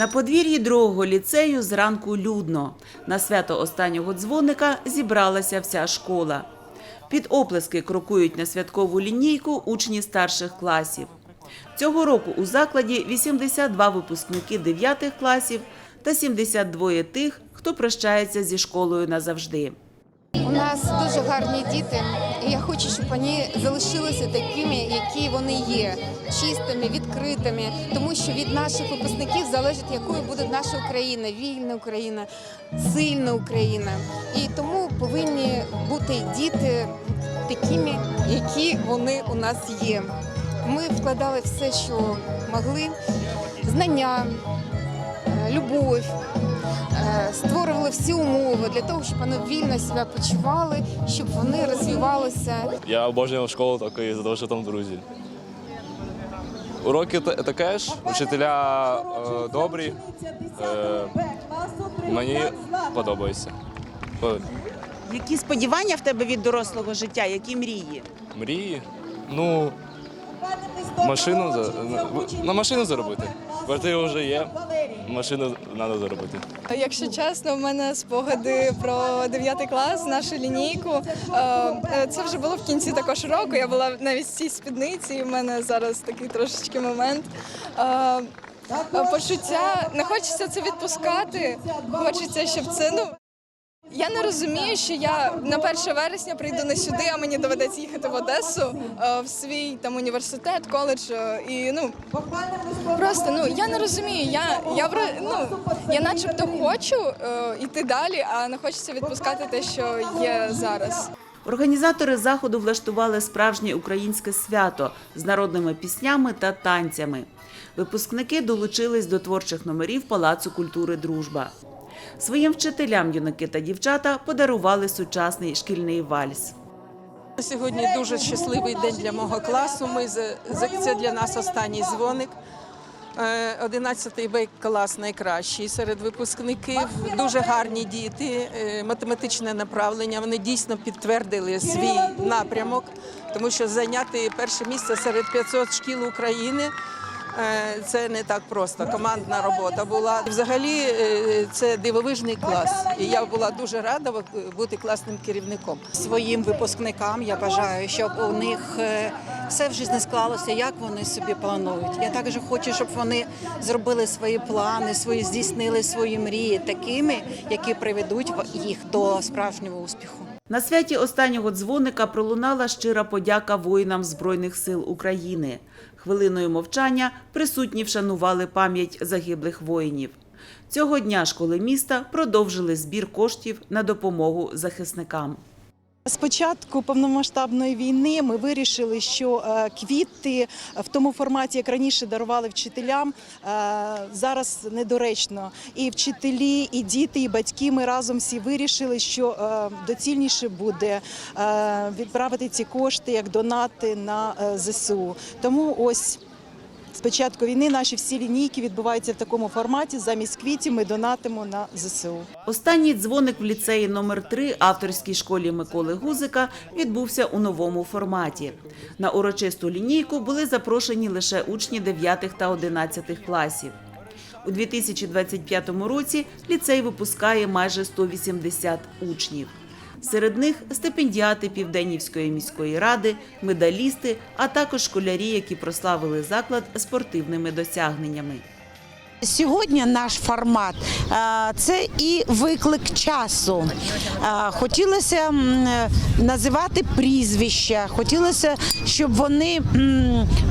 На подвір'ї другого ліцею зранку людно. На свято останнього дзвоника зібралася вся школа. Під оплески крокують на святкову лінійку учні старших класів. Цього року у закладі 82 випускники 9 класів та 72 тих, хто прощається зі школою назавжди. У нас дуже гарні діти, і я хочу, щоб вони залишилися такими, які вони є, чистими, відкритими, тому що від наших випускників залежить, якою буде наша Україна, вільна Україна, сильна Україна. І тому повинні бути діти такими, які вони у нас є. Ми вкладали все, що могли, знання, е, любов. Створювали всі умови для того, щоб вони вільно себе почували, щоб вони розвивалися. Я обожнював школу тільки за того, що там друзі. Уроки таке ж, вчителя е, добрі. Е, мені подобається. Які сподівання в тебе від дорослого життя, які мрії? Мрії. Ну, машину за на машину заробити. Квартира вже є. Машину треба заробити. Якщо чесно, в мене спогади про 9 клас, нашу лінійку. Е, е, Це вже було в кінці також року. Я була навіть в цій спідниці, і в мене зараз такий трошечки момент. Е, Почуття не хочеться це відпускати. Хочеться, щоб це ну. Я не розумію, що я на 1 вересня прийду не сюди, а мені доведеться їхати в Одесу е, в свій там університет, коледж. е, І ну просто ну я не розумію. Я я ну, я начебто хочу е, йти далі, а не хочеться відпускати те, що є зараз. Організатори заходу влаштували справжнє українське свято з народними піснями та танцями. Випускники долучились до творчих номерів Палацу культури Дружба. Своїм вчителям юнаки та дівчата подарували сучасний шкільний вальс. Сьогодні дуже щасливий день для мого класу. Ми це для нас останній дзвоник. Е, 11-й Б клас найкращий серед випускників. Дуже гарні діти, е, математичне направлення. Вони дійсно підтвердили свій напрямок, тому що зайняти перше місце серед 500 шкіл України. Е, Це не так просто. Командна робота була. Взагалі, е, це дивовижний клас. І я була дуже рада бути класним керівником. своїм випускникам. Я бажаю, щоб у них е, все в житті склалося, як вони собі планують. Я також хочу, щоб вони зробили свої плани, свої здійснили свої мрії такими, які приведуть їх до справжнього успіху. На святі останнього дзвоника пролунала щира подяка воїнам Збройних сил України. Хвилиною мовчання присутні вшанували пам'ять загиблих воїнів. Цього дня школи міста продовжили збір коштів на допомогу захисникам. З початку повномасштабної війни ми вирішили, що е, квіти в тому форматі, як раніше дарували вчителям, е, зараз недоречно. І вчителі, і діти, і батьки ми разом всі вирішили, що е, доцільніше буде відправити ці кошти як донати на ЗСУ. Тому ось. З початку війни наші всі лінійки відбуваються в такому форматі. Замість квітів ми донатимо на ЗСУ. Останній дзвоник в ліцеї номер 3 авторській школі Миколи Гузика відбувся у новому форматі. На урочисту лінійку були запрошені лише учні 9 та 11 класів. У 2025 році ліцей випускає майже 180 учнів. Серед них стипендіати Південнівської міської ради, медалісти, а також школярі, які прославили заклад спортивними досягненнями. Сьогодні наш формат е, це і виклик часу. Е, Хотілося називати прізвища, хотілося, щоб вони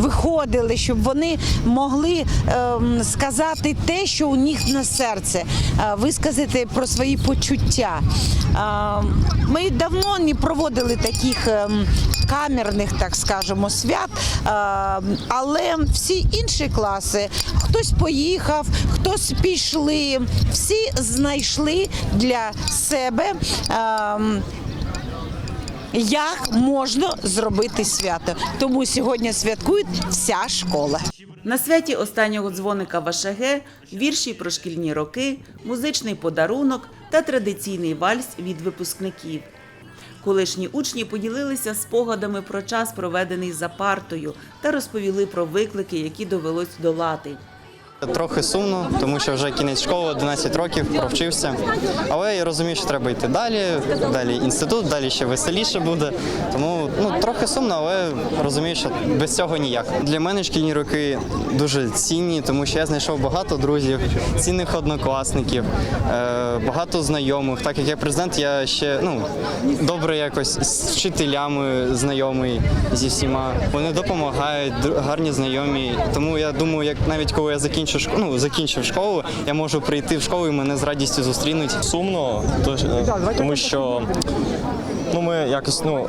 виходили, щоб вони могли ем, сказати те, що у них на серце, е, висказати про свої почуття. Е, Ми давно не проводили таких ем, камерних, так скажемо, свят, е, але всі інші класи хтось поїхав, хтось пішли, всі знайшли для себе. ем, Як можна зробити свято, тому сьогодні святкує вся школа. На святі останнього дзвоника в АШГ вірші про шкільні роки, музичний подарунок та традиційний вальс від випускників. Колишні учні поділилися спогадами про час, проведений за партою, та розповіли про виклики, які довелось долати. Трохи сумно, тому що вже кінець школи, 11 років, провчився. Але я розумію, що треба йти далі, далі інститут, далі ще веселіше буде. Тому ну трохи сумно, але розумію, що без цього ніяк. Для мене шкільні роки дуже цінні, тому що я знайшов багато друзів, цінних однокласників, е, багато знайомих. Так як я президент, я ще ну добре якось з вчителями знайомий зі всіма. Вони допомагають, гарні знайомі. Тому я думаю, як навіть коли я закінчу школу, ну закінчив школу, я можу прийти в школу і мене з радістю зустрінуть. сумно, то- тому що ну, ми якось ну,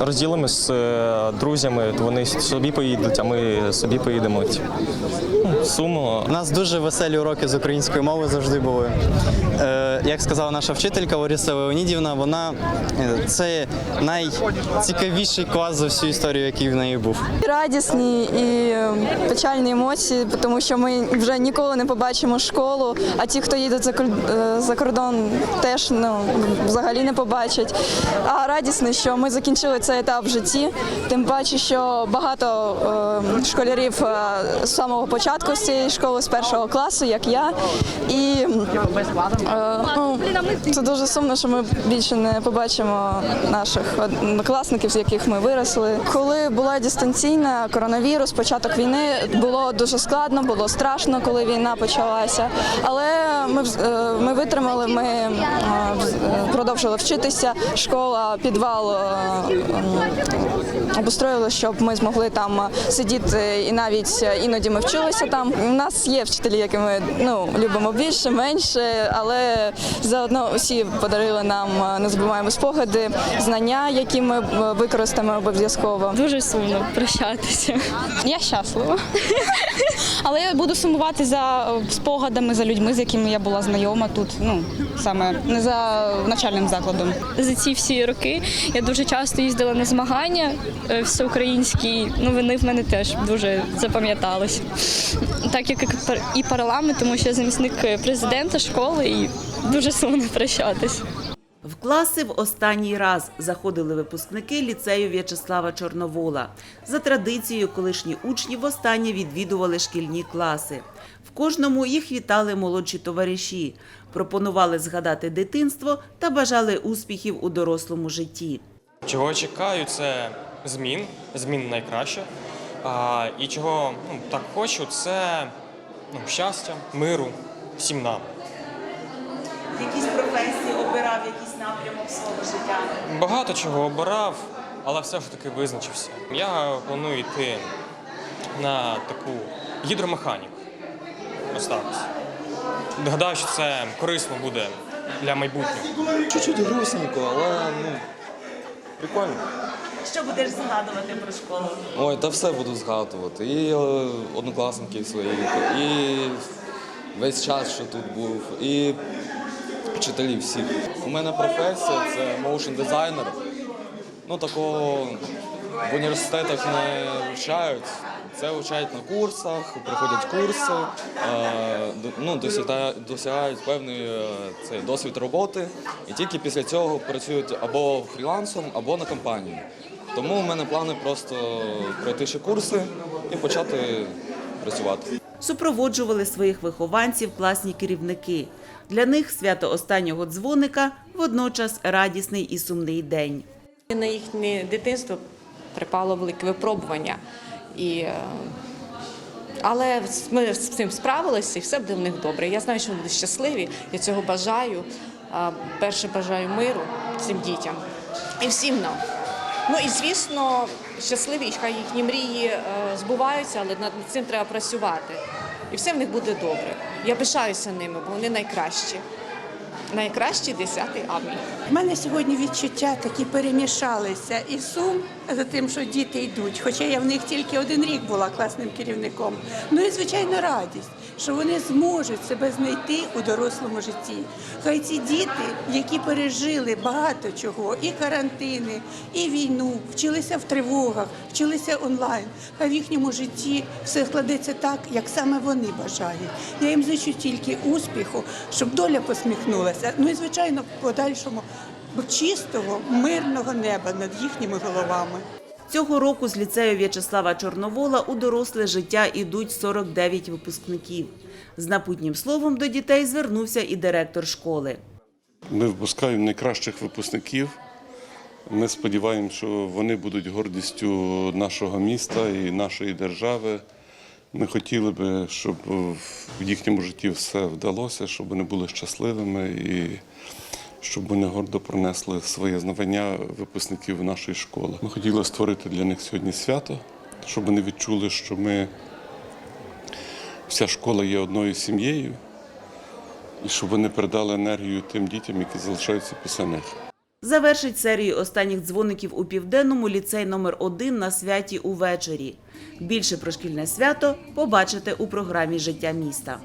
розділимо з е, друзями, то вони собі поїдуть, а ми собі поїдемо. Ну, Сумно. У нас дуже веселі уроки з української мови завжди були. Е, як сказала наша вчителька Лариса Леонідівна, вона е, це найцікавіший клас за всю історію, який в неї був. Радісні і е, печальні емоції, тому що ми вже ніколи не побачимо школу, а ті, хто їде за за кордон, теж ну, взагалі не побачать. Радісно, що ми закінчили цей етап в житті. Тим паче, що багато е, школярів е, з самого початку з цієї школи, з першого класу, як я. І е, ну, це дуже сумно, що ми більше не побачимо наших однокласників, з яких ми виросли. Коли була дистанційна коронавірус, початок війни було дуже складно, було страшно, коли війна почалася. Але ми е, ми витримали, ми е, продовжили вчитися. Школа, підвал е, обустроїли, щоб ми змогли там сидіти, і навіть іноді ми вчилися там. У нас є вчителі, які ми ну любимо більше, менше, але заодно усі подарили нам е, незабуваємо спогади, знання, які ми е, використаємо обов'язково. Дуже сумно прощатися. Я щаслива. Але я буду сумувати за е, спогадами, за людьми, з якими я була знайома тут. Ну саме не за навчальним закладом. За ці всі роки я дуже часто їздила на змагання е, всеукраїнські. Вони в мене теж дуже запам'ятались. Так як і пар- і парламент, тому що я замісник президента школи і дуже сумно прощатись. В класи в останній раз заходили випускники ліцею В'ячеслава Чорновола. За традицією, колишні учні востаннє відвідували шкільні класи. В кожному їх вітали молодші товариші, пропонували згадати дитинство та бажали успіхів у дорослому житті. Чого чекаю, це змін, змін найкраще. А, і чого ну, так хочу, це ну, щастя, миру всім нам. Якісь професії обирав, якийсь напрямок свого життя. Багато чого обирав, але все ж таки визначився. Я планую йти на таку гідромеханіку. Так. Гадаю, що це корисно буде для майбутнього. Чуть-чуть грустненько, але ну прикольно. Що будеш згадувати про школу? Ой, та все буду згадувати. І е, однокласників своїх, і весь час, що тут був, і вчителів всіх. У мене професія це motion дизайнер. Ну, такого в університетах не вчають. Це вчають на курсах, проходять курси, е, ну, досягають, певний е, цей досвід роботи, і тільки після цього працюють або фрілансом, або на компанії. Тому у мене плани просто пройти ще курси і почати працювати. Супроводжували своїх вихованців класні керівники. Для них свято останнього дзвоника водночас радісний і сумний день. На їхнє дитинство припало велике випробування. І, е, але ми з цим справилися і все буде в них добре. Я знаю, що вони щасливі. Я цього бажаю. Перше бажаю миру цим дітям і всім нам. Ну і звісно, щасливі, хай їхні мрії е, збуваються, але над цим треба працювати. І все в них буде добре. Я пишаюся ними, бо вони найкращі. Найкращі 10-й армії. У мене сьогодні відчуття такі перемішалися і сум за тим, що діти йдуть. Хоча я в них тільки один рік була класним керівником. Ну і звичайно радість, що вони зможуть себе знайти у дорослому житті. Хай ці діти, які пережили багато чого, і карантини, і війну, вчилися в тривогах, вчилися онлайн. Хай в їхньому житті все складеться так, як саме вони бажають. Я їм зичу тільки успіху, щоб доля посміхнулася. Ну і звичайно, в подальшому чистого, мирного неба над їхніми головами. Цього року з ліцею В'ячеслава Чорновола у доросле життя ідуть 49 випускників. З напутнім словом до дітей звернувся і директор школи. Ми випускаємо найкращих випускників. Ми сподіваємося, що вони будуть гордістю нашого міста і нашої держави. Ми хотіли би, щоб в їхньому житті все вдалося, щоб вони були щасливими і щоб вони гордо пронесли своє знавання випускників нашої школи. Ми хотіли створити для них сьогодні свято, щоб вони відчули, що ми вся школа є одною сім'єю, і щоб вони передали енергію тим дітям, які залишаються після них. Завершить серію останніх дзвоників у південному ліцей номер 1 на святі увечері. Більше про шкільне свято побачите у програмі Життя міста.